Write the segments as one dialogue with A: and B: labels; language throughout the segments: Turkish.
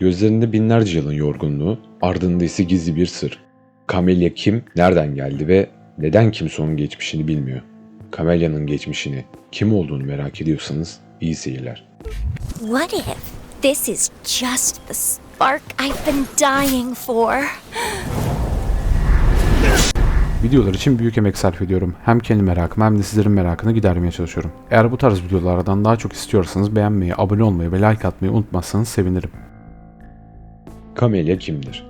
A: Gözlerinde binlerce yılın yorgunluğu, ardında ise gizli bir sır. Camellia kim, nereden geldi ve neden kimse onun geçmişini bilmiyor? Camelia'nın geçmişini, kim olduğunu merak ediyorsanız iyi seyirler.
B: What if this is just the spark I've been dying for?
C: Videolar için büyük emek sarf ediyorum. Hem kendi merakımı hem de sizlerin merakını gidermeye çalışıyorum. Eğer bu tarz videolardan daha çok istiyorsanız beğenmeyi, abone olmayı ve like atmayı unutmazsanız sevinirim.
A: Camellia kimdir?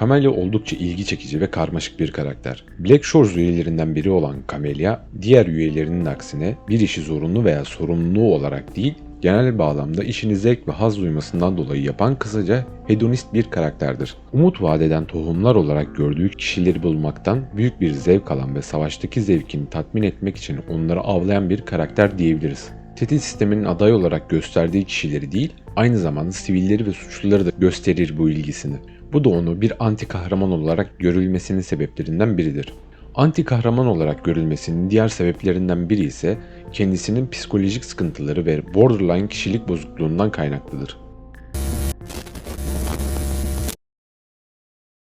A: Camellia oldukça ilgi çekici ve karmaşık bir karakter. Black Shores üyelerinden biri olan Camellia, diğer üyelerinin aksine bir işi zorunlu veya sorumluluğu olarak değil, genel bağlamda işini zevk ve haz duymasından dolayı yapan kısaca hedonist bir karakterdir. Umut vadeden tohumlar olarak gördüğü kişileri bulmaktan büyük bir zevk alan ve savaştaki zevkini tatmin etmek için onları avlayan bir karakter diyebiliriz. Tehdit sisteminin aday olarak gösterdiği kişileri değil, aynı zamanda sivilleri ve suçluları da gösterir bu ilgisini. Bu da onu bir anti kahraman olarak görülmesinin sebeplerinden biridir. Anti kahraman olarak görülmesinin diğer sebeplerinden biri ise kendisinin psikolojik sıkıntıları ve borderline kişilik bozukluğundan kaynaklıdır.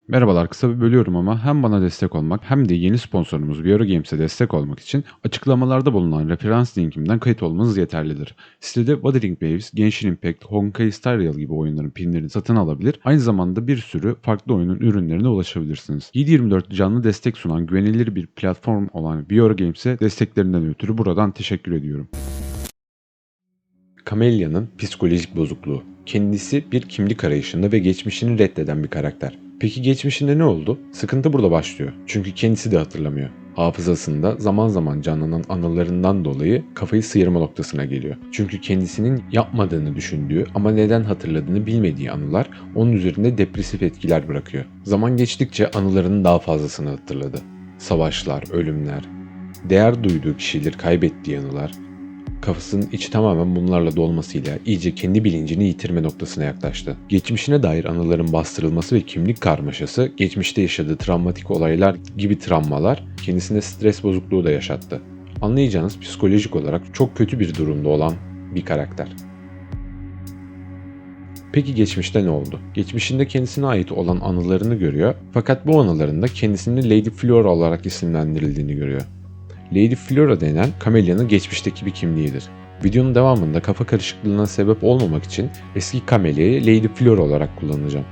C: Merhabalar kısa bir bölüyorum ama hem bana destek olmak hem de yeni sponsorumuz Bioro Games'e destek olmak için açıklamalarda bulunan referans linkimden kayıt olmanız yeterlidir. Sitede Wuthering Waves, Genshin Impact, Honkai Star Rail gibi oyunların pinlerini satın alabilir. Aynı zamanda bir sürü farklı oyunun ürünlerine ulaşabilirsiniz. 7/24 canlı destek sunan güvenilir bir platform olan Bioro Games'e desteklerinden ötürü buradan teşekkür ediyorum.
A: Camellia'nın psikolojik bozukluğu. Kendisi bir kimlik arayışında ve geçmişini reddeden bir karakter. Peki geçmişinde ne oldu? Sıkıntı burada başlıyor. Çünkü kendisi de hatırlamıyor. Hafızasında zaman zaman canlanan anılarından dolayı kafayı sıyırma noktasına geliyor. Çünkü kendisinin yapmadığını düşündüğü ama neden hatırladığını bilmediği anılar onun üzerinde depresif etkiler bırakıyor. Zaman geçtikçe anılarının daha fazlasını hatırladı. Savaşlar, ölümler, değer duyduğu kişileri kaybettiği anılar, kafasının içi tamamen bunlarla dolmasıyla iyice kendi bilincini yitirme noktasına yaklaştı. Geçmişine dair anıların bastırılması ve kimlik karmaşası, geçmişte yaşadığı travmatik olaylar gibi travmalar kendisine stres bozukluğu da yaşattı. Anlayacağınız psikolojik olarak çok kötü bir durumda olan bir karakter. Peki geçmişte ne oldu? Geçmişinde kendisine ait olan anılarını görüyor fakat bu anılarında kendisini Lady Flora olarak isimlendirildiğini görüyor. Lady Flora denen Camelia'nın geçmişteki bir kimliğidir. Videonun devamında kafa karışıklığına sebep olmamak için eski Camelia'yı Lady Flora olarak kullanacağım.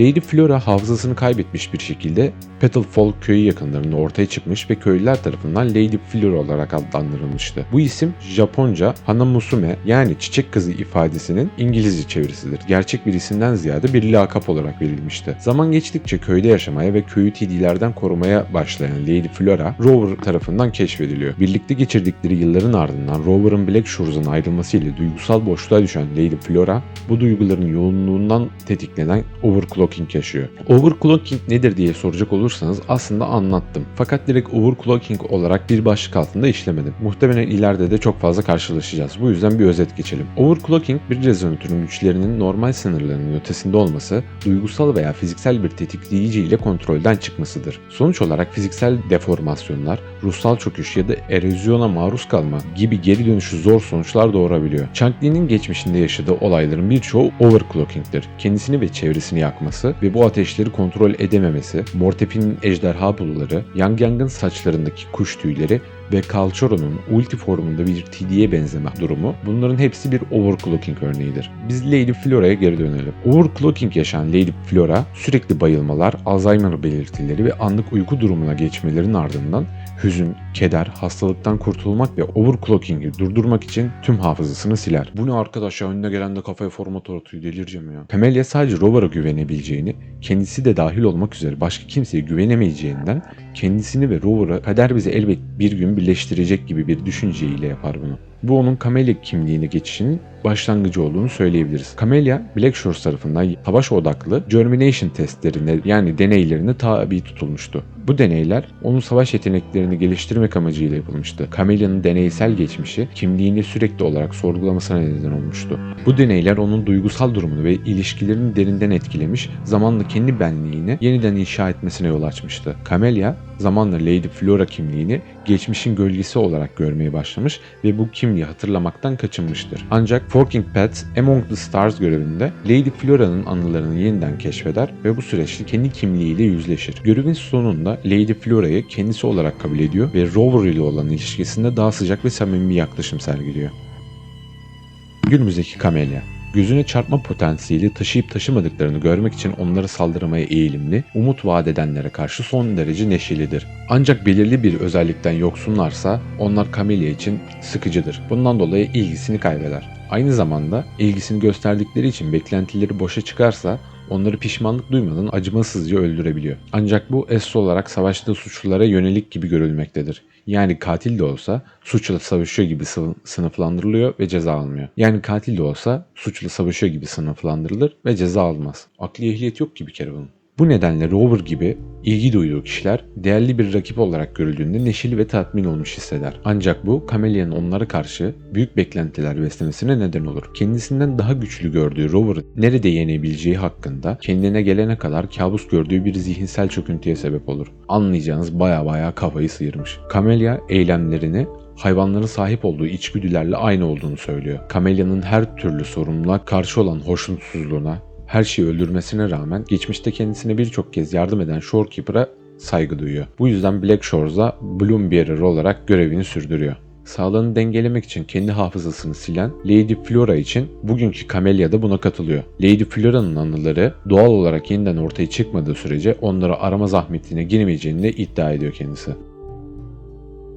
A: Lady Flora hafızasını kaybetmiş bir şekilde Petalfall köyü yakınlarında ortaya çıkmış ve köylüler tarafından Lady Flora olarak adlandırılmıştı. Bu isim Japonca Hanamusume yani çiçek kızı ifadesinin İngilizce çevirisidir. Gerçek bir isimden ziyade bir lakap olarak verilmişti. Zaman geçtikçe köyde yaşamaya ve köyü TD'lerden korumaya başlayan Lady Flora, Rover tarafından keşfediliyor. Birlikte geçirdikleri yılların ardından Rover'ın Black Shores'un ayrılmasıyla duygusal boşluğa düşen Lady Flora, bu duyguların yoğunluğundan tetiklenen overclocking yaşıyor. Overclocking nedir diye soracak olursanız aslında anlattım. Fakat direkt overclocking olarak bir başlık altında işlemedim. Muhtemelen ileride de çok fazla karşılaşacağız. Bu yüzden bir özet geçelim. Overclocking bir rezonatörün güçlerinin normal sınırlarının ötesinde olması, duygusal veya fiziksel bir tetikleyici ile kontrolden çıkmasıdır. Sonuç olarak fiziksel deformasyonlar, ruhsal çöküş ya da erozyona maruz kalma gibi geri dönüşü zor sonuçlar doğurabiliyor. Chang Li'nin geçmişinde yaşadığı olayların birçoğu overclocking'tir. Kendisini ve çevresini yakması ve bu ateşleri kontrol edememesi, Mortepi'nin ejderha buluları, Yang Yang'ın saçlarındaki kuş tüyleri ve Kalchoro'nun ulti formunda bir TD'ye benzeme durumu bunların hepsi bir overclocking örneğidir. Biz Lady Flora'ya geri dönelim. Overclocking yaşayan Lady Flora sürekli bayılmalar, Alzheimer belirtileri ve anlık uyku durumuna geçmelerin ardından hüzün, keder, hastalıktan kurtulmak ve overclocking'i durdurmak için tüm hafızasını siler. Bu ne arkadaş ya önüne gelen de kafaya formatör atıyor delireceğim ya. Camellia sadece Rover'a güvenebileceğini, kendisi de dahil olmak üzere başka kimseye güvenemeyeceğinden kendisini ve Rover'ı kader bizi elbet bir gün birleştirecek gibi bir düşünceyle yapar bunu. Bu onun Camellia kimliğine geçişinin başlangıcı olduğunu söyleyebiliriz. Camellia, Black Shores tarafından savaş odaklı Germination testlerine yani deneylerine tabi tutulmuştu. Bu deneyler onun savaş yeteneklerini geliştirmek amacıyla yapılmıştı. Camellia'nın deneysel geçmişi kimliğini sürekli olarak sorgulamasına neden olmuştu. Bu deneyler onun duygusal durumunu ve ilişkilerini derinden etkilemiş, zamanla kendi benliğini yeniden inşa etmesine yol açmıştı. Camellia zamanla Lady Flora kimliğini geçmişin gölgesi olarak görmeye başlamış ve bu kimliği hatırlamaktan kaçınmıştır. Ancak Forking Paths Among the Stars görevinde Lady Flora'nın anılarını yeniden keşfeder ve bu süreçte kendi kimliğiyle yüzleşir. Görevin sonunda Lady Flora'yı kendisi olarak kabul ediyor ve Rover ile olan ilişkisinde daha sıcak ve samimi bir yaklaşım sergiliyor. Günümüzdeki Camellia Gözüne çarpma potansiyeli taşıyıp taşımadıklarını görmek için onlara saldırmaya eğilimli, umut vaat edenlere karşı son derece neşelidir. Ancak belirli bir özellikten yoksunlarsa onlar Camellia için sıkıcıdır. Bundan dolayı ilgisini kaybeder. Aynı zamanda ilgisini gösterdikleri için beklentileri boşa çıkarsa onları pişmanlık duymadan acımasızca öldürebiliyor. Ancak bu esas olarak savaşta suçlulara yönelik gibi görülmektedir. Yani katil de olsa suçla savaşıyor gibi sı- sınıflandırılıyor ve ceza almıyor. Yani katil de olsa suçla savaşıyor gibi sınıflandırılır ve ceza almaz. Akli ehliyet yok ki bir kere bunun. Bu nedenle Rover gibi ilgi duyduğu kişiler değerli bir rakip olarak görüldüğünde neşeli ve tatmin olmuş hisseder. Ancak bu Camelia'nın onlara karşı büyük beklentiler beslemesine neden olur. Kendisinden daha güçlü gördüğü Rover'ı nerede yenebileceği hakkında kendine gelene kadar kabus gördüğü bir zihinsel çöküntüye sebep olur. Anlayacağınız baya baya kafayı sıyırmış. Camelia eylemlerini hayvanların sahip olduğu içgüdülerle aynı olduğunu söylüyor. Camelia'nın her türlü sorumluluğa karşı olan hoşnutsuzluğuna, her şeyi öldürmesine rağmen geçmişte kendisine birçok kez yardım eden Shorekeeper'a saygı duyuyor. Bu yüzden Black Shores'da Bloom Bearer olarak görevini sürdürüyor. Sağlığını dengelemek için kendi hafızasını silen Lady Flora için bugünkü Camellia da buna katılıyor. Lady Flora'nın anıları doğal olarak yeniden ortaya çıkmadığı sürece onları arama zahmetine giremeyeceğini de iddia ediyor kendisi.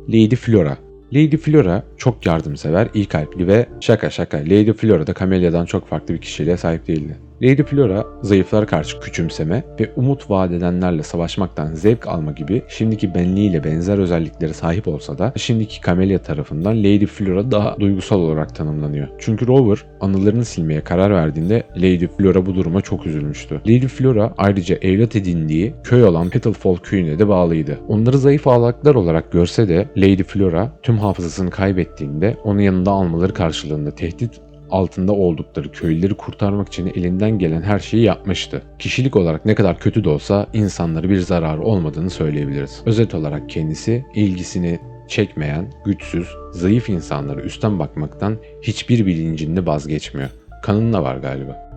A: Lady Flora Lady Flora çok yardımsever, iyi kalpli ve şaka şaka Lady Flora da Camelia'dan çok farklı bir kişiliğe sahip değildi. Lady Flora zayıflara karşı küçümseme ve umut vaat edenlerle savaşmaktan zevk alma gibi şimdiki benliğiyle benzer özelliklere sahip olsa da şimdiki Camellia tarafından Lady Flora daha duygusal olarak tanımlanıyor. Çünkü Rover anılarını silmeye karar verdiğinde Lady Flora bu duruma çok üzülmüştü. Lady Flora ayrıca evlat edindiği köy olan Petalfall köyüne de bağlıydı. Onları zayıf ağlaklar olarak görse de Lady Flora tüm hafızasını kaybettiğinde onu yanında almaları karşılığında tehdit altında oldukları köylüleri kurtarmak için elinden gelen her şeyi yapmıştı. Kişilik olarak ne kadar kötü de olsa insanlara bir zararı olmadığını söyleyebiliriz. Özet olarak kendisi ilgisini çekmeyen, güçsüz, zayıf insanlara üstten bakmaktan hiçbir bilincinde vazgeçmiyor. Kanında var galiba.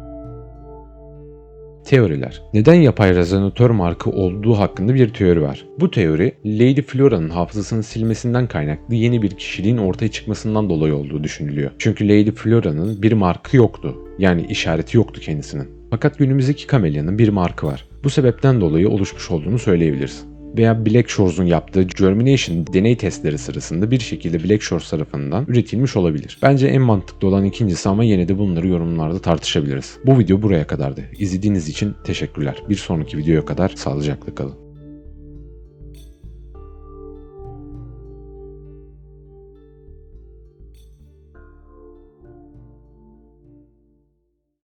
A: Teoriler. Neden yapay rezonatör markı olduğu hakkında bir teori var. Bu teori Lady Flora'nın hafızasını silmesinden kaynaklı yeni bir kişiliğin ortaya çıkmasından dolayı olduğu düşünülüyor. Çünkü Lady Flora'nın bir markı yoktu. Yani işareti yoktu kendisinin. Fakat günümüzdeki Camelia'nın bir markı var. Bu sebepten dolayı oluşmuş olduğunu söyleyebiliriz veya Black Shores'un yaptığı Germination deney testleri sırasında bir şekilde Black Shores tarafından üretilmiş olabilir. Bence en mantıklı olan ikincisi ama yine de bunları yorumlarda tartışabiliriz. Bu video buraya kadardı. İzlediğiniz için teşekkürler. Bir sonraki videoya kadar sağlıcakla kalın.